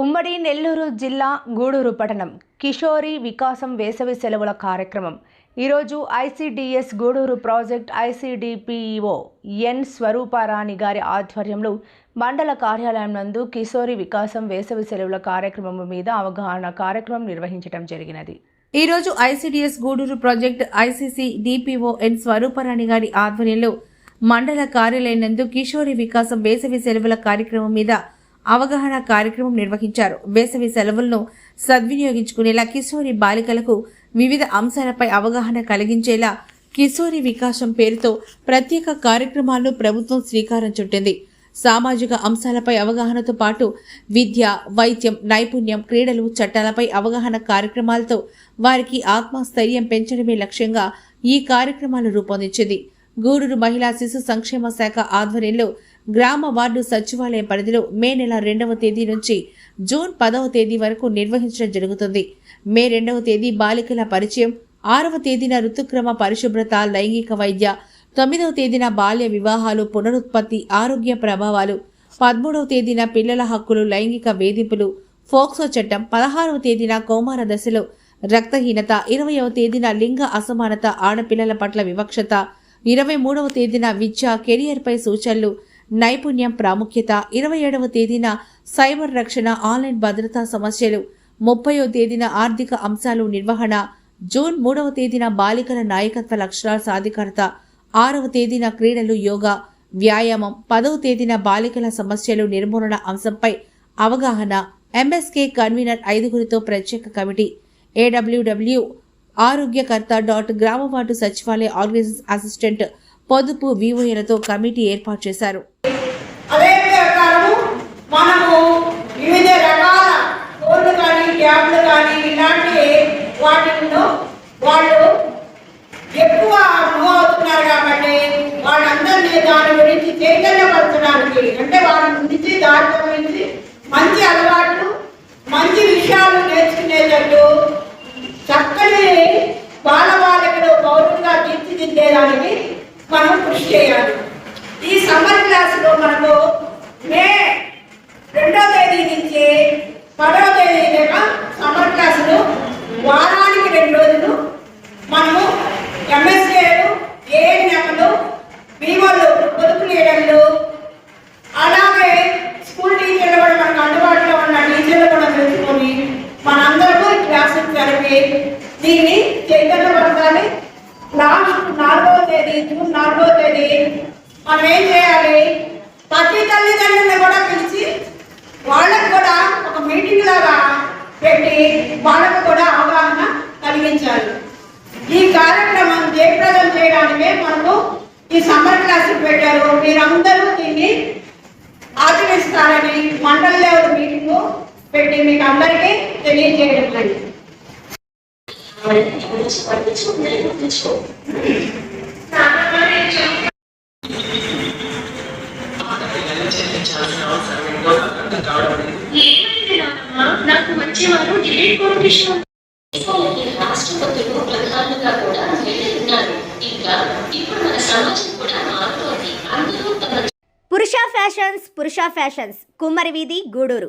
ఉమ్మడి నెల్లూరు జిల్లా గూడూరు పట్టణం కిషోరి వికాసం వేసవి సెలవుల కార్యక్రమం. ఈరోజు ICDS Gudur project ICDPEO N Swaruparani గారి ఆధ్వర్యంలో మండల కార్యాలయం నందు కిషోరి వికాసం వేసవి సెలవుల కార్యక్రమం మీద అవగాహన కార్యక్రమం నిర్వహించడం జరిగినది. ఈరోజు ICDS Gudur project ICC DPO N Swaruparani గారి ఆధ్వర్యంలో మండల కార్యాలయం నందు కిషోరి వికాసం వేసవి సెలవుల కార్యక్రమం మీద అవగాహన కార్యక్రమం నిర్వహించారు. వేసవి సెలవులను సద్వినియోగించుకునేలా కిశోరి బాలికలకు వివిధ అంశాలపై అవగాహన కలిగించేలా కిశోరి వికాసం పేరుతో ప్రత్యేక కార్యక్రమాలను ప్రభుత్వం శ్రీకారం చుట్టింది. సామాజిక అంశాలపై అవగాహనతో పాటు విద్య వైద్యం నైపుణ్యం క్రీడలు చట్టాలపై అవగాహన కార్యక్రమాలతో వారికి ఆత్మస్థైర్యం పెంచడమే లక్ష్యంగా ఈ కార్యక్రమాలు రూపొందించింది. గూడూరు మహిళా శిశు సంక్షేమ శాఖ ఆధ్వర్యంలో గ్రామ వార్డు సచివాలయం పరిధిలో మే నెల రెండవ తేదీ నుంచి జూన్ పదవ తేదీ వరకు నిర్వహించడం జరుగుతుంది. మే రెండవ తేదీ బాలికల పరిచయం ఆరవ తేదీన ఋతుక్రమ పరిశుభ్రత లైంగిక వైద్య తొమ్మిదవ తేదీన బాల్య వివాహాలు పునరుత్పత్తి ఆరోగ్య ప్రభావాలు పదమూడవ తేదీన పిల్లల హక్కులు లైంగిక వేధింపులు ఫోక్సో చట్టం పదహారవ తేదీన కౌమార దశలో రక్తహీనత ఇరవయవ తేదీన లింగ అసమానత ఆడపిల్లల పట్ల వివక్షత ఇరవై మూడవ తేదీన విద్య కెరియర్పై సూచనలు నైపుణ్యం ప్రాముఖ్యత ఇరవై ఏడవ తేదీన సైబర్ రక్షణ ఆన్లైన్ భద్రతా సమస్యలు ముప్పయో తేదీన ఆర్థిక అంశాలు నిర్వహణ జూన్ మూడవ తేదీన బాలికల నాయకత్వ లక్షణాల సాధికారత ఆరవ తేదీన క్రీడలు యోగా వ్యాయామం పదవ తేదీన బాలికల సమస్యలు నిర్మూలన అంశంపై అవగాహన ఎంఎస్కే కన్వీనర్ ఐదుగురితో ప్రత్యేక కమిటీ ఏడబ్ల్యూడబ్ల్యూ ఆరోగ్యకర్త డాట్ గ్రామవాటు సచివాలయ ఆర్గనైజేషన్ అసిస్టెంట్ పొదుపు వివోఏలతో కమిటీ ఏర్పాటు చేశారు. అదే ప్రకారము మనము వివిధ రకాల ఫోన్లు కానీ ట్యాబ్లు కానీ ఇలాంటి వాటిల్లో వాళ్ళు ఎక్కువ మూవ్ అవుతున్నారు కాబట్టి వాళ్ళందరినీ దాని గురించి చైతన్యపరచడానికి అంటే వాళ్ళ గురించి దాని గురించి మంచి అలవాట్లు మంచి విషయాలు నేర్చుకునేటట్టు చక్కని బాలబాలికలు పౌరులుగా తీర్చిదిద్దేదానికి మనం కృషి చేయాలి ఈ సమ్మర్ క్లాసులో మనకు మే రెండో తేదీ నుంచి పదవ తేదీ దాకా సమ్మర్ క్లాసులు వారానికి రెండు రోజులు మనము ఎంఎస్ఏలు ఏఎన్ఎంలు బీమోలు పొదుపు లీడర్లు అలాగే స్కూల్ టీచర్లు కూడా మనకు అందుబాటులో ఉన్న టీచర్లు కూడా తెలుసుకొని మనందరము ఈ క్లాసులు జరిపి దీన్ని చైతన్యపరచాలి లాస్ట్ నాలుగవ తేదీ జూన్ నాలుగవ తేదీ మనం ఏం చేయాలి? ప్రతి తల్లిదండ్రులను కూడా పిలిచి వాళ్ళకు కూడా ఒక మీటింగ్ లాగా పెట్టి వాళ్ళకు కూడా అవగాహన కలిగించాలి. ఈ కార్యక్రమం జయప్రదం చేయడానికే మనకు ఈ సమ్మర్ క్లాసులు పెట్టారు. మీరందరూ దీన్ని ఆచరిస్తారని మండల లెవెల్ మీటింగ్ పెట్టి మీకు అందరికీ తెలియజేయడం జరిగింది నాకు వచ్చేవారు డిలీట్ కోరుకుంటున్నాను దేశాలకి రాష్ట్రపతులు ప్రధానులుగా కూడా ఉన్నారు. ఇంకా ఇప్పుడు మన సమాజం కూడా మారుతోంది. అందరూ పురుష ఫ్యాషన్స్ పురుష ఫ్యాషన్స్. కుమ్మరి వీధి గూడూరు.